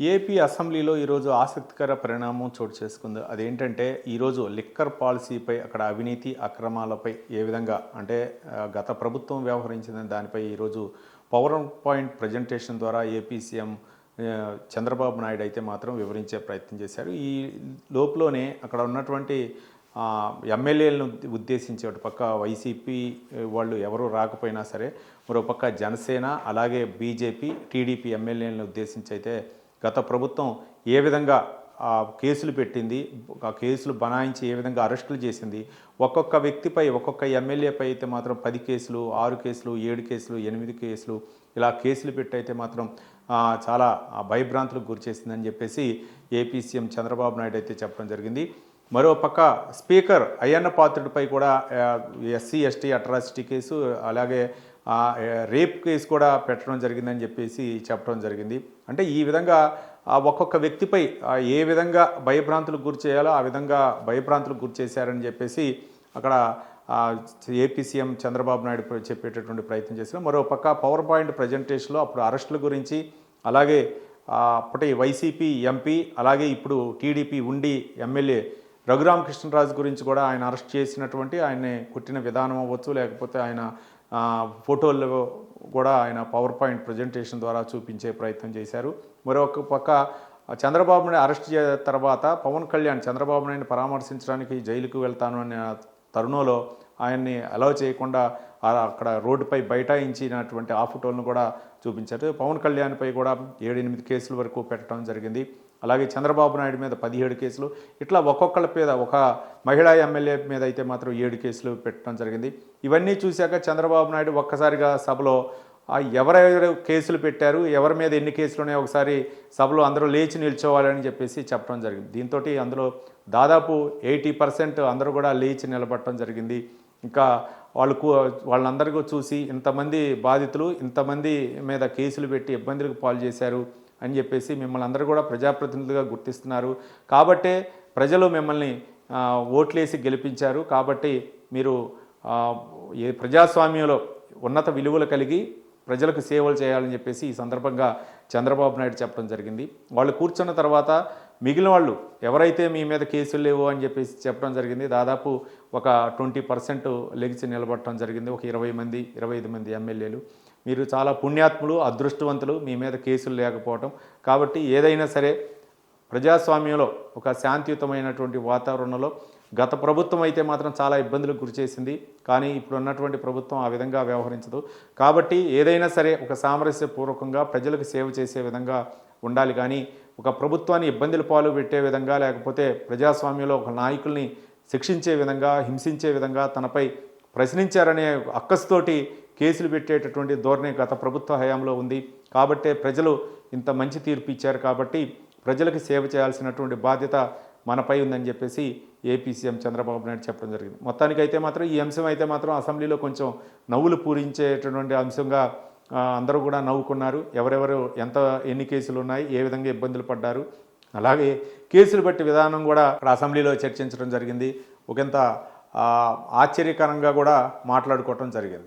AP అసెంబ్లీలో ఈరోజు ఆసక్తికర పరిణామం చోటు చేసుకుంది. అదేంటంటే ఈరోజు లిక్కర్ పాలసీపై అక్కడ అవినీతి అక్రమాలపై ఏ విధంగా అంటే గత ప్రభుత్వం వ్యవహరించిన దానిపై ఈరోజు పవర్ పాయింట్ ప్రజెంటేషన్ ద్వారా ఏపీ సీఎం చంద్రబాబు నాయుడు అయితే మాత్రం వివరించే ప్రయత్నం చేశారు. ఈ లోపులోనే అక్కడ ఉన్నటువంటి ఎమ్మెల్యేలను ఉద్దేశించి ఒక పక్క వైసీపీ వాళ్ళు ఎవరు రాకపోయినా సరే మరో పక్క జనసేన అలాగే బీజేపీ టీడీపీ ఎమ్మెల్యేలను ఉద్దేశించి అయితే గత ప్రభుత్వం ఏ విధంగా కేసులు పెట్టింది ఆ కేసులు బనాయించి ఏ విధంగా అరెస్టులు చేసింది ఒక్కొక్క వ్యక్తిపై ఒక్కొక్క ఎమ్మెల్యేపై అయితే మాత్రం పది కేసులు ఆరు కేసులు ఏడు కేసులు ఎనిమిది కేసులు ఇలా కేసులు పెట్టి అయితే మాత్రం చాలా భయభ్రాంతులకు గురిచేసిందని చెప్పేసి ఏపీ సీఎం చంద్రబాబు నాయుడు అయితే చెప్పడం జరిగింది. మరో పక్క స్పీకర్ అయ్యన్న పాత్రుడిపై కూడా ఎస్సీ ఎస్టీ అట్రాసిటీ కేసు అలాగే రేప్ కేసు కూడా పెట్టడం జరిగిందని చెప్పేసి చెప్పడం జరిగింది. అంటే ఈ విధంగా ఆ ఒక్కొక్క వ్యక్తిపై ఏ విధంగా భయభ్రాంతులకు గురి చేయాలో ఆ విధంగా భయభ్రాంతులకు గురి చేశారని చెప్పేసి అక్కడ ఏపీ సీఎం చంద్రబాబు నాయుడు చెప్పేటటువంటి ప్రయత్నం చేశారు మరోపక్క పవర్ పాయింట్ ప్రజెంటేషన్లో అప్పుడు అరెస్టుల గురించి అలాగే అప్పటి వైసీపీ ఎంపీ అలాగే ఇప్పుడు టీడీపీ ఉండి ఎమ్మెల్యే రఘురామకృష్ణరాజు గురించి కూడా ఆయన అరెస్ట్ చేసినటువంటి ఆయన్ని కొట్టిన విధానం అవ్వచ్చు లేకపోతే ఆయన ఫోటోల్లో కూడా ఆయన పవర్ పాయింట్ ప్రజెంటేషన్ ద్వారా చూపించే ప్రయత్నం చేశారు. మరొక పక్క చంద్రబాబుని అరెస్ట్ చే తర్వాత పవన్ కళ్యాణ్ చంద్రబాబు నాయుడిని పరామర్శించడానికి జైలుకు వెళ్తాను అనే తరుణంలో ఆయన్ని అలౌ చేయకుండా అక్కడ రోడ్డుపై బైఠాయించినటువంటి ఆ ఫోటోలను కూడా చూపించారు. పవన్ కళ్యాణ్పై కూడా ఏడెనిమిది కేసుల వరకు పెట్టడం జరిగింది. అలాగే చంద్రబాబు నాయుడు మీద పదిహేడు కేసులు ఇట్లా ఒక్కొక్కళ్ళ మీద ఒక మహిళా ఎమ్మెల్యే మీద అయితే మాత్రం ఏడు కేసులు పెట్టడం జరిగింది. ఇవన్నీ చూశాక చంద్రబాబు నాయుడు ఒక్కసారిగా సభలో ఎవరెవరు కేసులు పెట్టారు? ఎవరి మీద ఎన్ని కేసులు ఉన్నాయో ఒకసారి సభలో అందరూ లేచి నిల్చోవాలని చెప్పేసి చెప్పడం జరిగింది. దీంతో అందులో దాదాపు ఎయిటీ పర్సెంట్ అందరూ కూడా లేచి నిలబడటం జరిగింది. ఇంకా వాళ్ళు కూ- వాళ్ళందరికీ చూసి ఇంతమంది బాధితులు ఇంతమంది మీద కేసులు పెట్టి ఇబ్బందులకు పాలు చేశారు అని చెప్పేసి మిమ్మల్ని అందరూ కూడా ప్రజాప్రతినిధులుగా గుర్తిస్తున్నారు. కాబట్టే ప్రజలు మిమ్మల్ని ఓట్లేసి గెలిపించారు. కాబట్టి మీరు ఏ ప్రజాస్వామ్యంలో ఉన్నత విలువలు కలిగి ప్రజలకు సేవలు చేయాలని చెప్పేసి ఈ సందర్భంగా చంద్రబాబు నాయుడు చెప్పడం జరిగింది. వాళ్ళు కూర్చున్న తర్వాత మిగిలిన వాళ్ళు ఎవరైతే మీ మీద కేసులు లేవు అని చెప్పేసి చెప్పడం జరిగింది దాదాపు ఒక ట్వంటీ పర్సెంట్ లెగిసి నిలబడటం జరిగింది. ఒక ఇరవై మంది ఇరవై ఐదు మంది ఎమ్మెల్యేలు. మీరు చాలా పుణ్యాత్ములు అదృష్టవంతులు మీ మీద కేసులు లేకపోవటం. కాబట్టి ఏదైనా సరే ప్రజాస్వామ్యంలో ఒక శాంతియుతమైనటువంటి వాతావరణంలో గత ప్రభుత్వం అయితే మాత్రం చాలా ఇబ్బందులకు గురి చేసింది. కానీ ఇప్పుడు ఉన్నటువంటి ప్రభుత్వం ఆ విధంగా వ్యవహరించదు. కాబట్టి ఏదైనా సరే ఒక సామరస్యపూర్వకంగా ప్రజలకు సేవ చేసే విధంగా ఉండాలి. కానీ ఒక ప్రభుత్వాన్ని ఇబ్బందుల పాలు పెట్టే విధంగా లేకపోతే ప్రజాస్వామ్యంలో ఒక నాయకుల్ని శిక్షించే విధంగా హింసించే విధంగా తనపై ప్రశ్నించారనే అక్కసుతోటి కేసులు పెట్టేటటువంటి ధోరణి గత ప్రభుత్వ హయాంలో ఉంది. కాబట్టే ప్రజలు ఇంత మంచి తీర్పు ఇచ్చారు. కాబట్టి ప్రజలకు సేవ చేయాల్సినటువంటి బాధ్యత మనపై ఉందని చెప్పేసి ఏపీ సీఎం చంద్రబాబు నాయుడు చెప్పడం జరిగింది. మొత్తానికి అయితే మాత్రం ఈ అంశం అయితే మాత్రం అసెంబ్లీలో కొంచెం నవ్వులు పూరించేటటువంటి అంశంగా అందరూ కూడా నవ్వుకున్నారు. ఎవరెవరు ఎంత ఎన్ని కేసులు ఉన్నాయి ఏ విధంగా ఇబ్బందులు పడ్డారు. అలాగే కేసులు బట్టి విధానం కూడా అక్కడ అసెంబ్లీలో చర్చించడం జరిగింది. ఒకంత ఆశ్చర్యకరంగా కూడా మాట్లాడుకోవటం జరిగింది.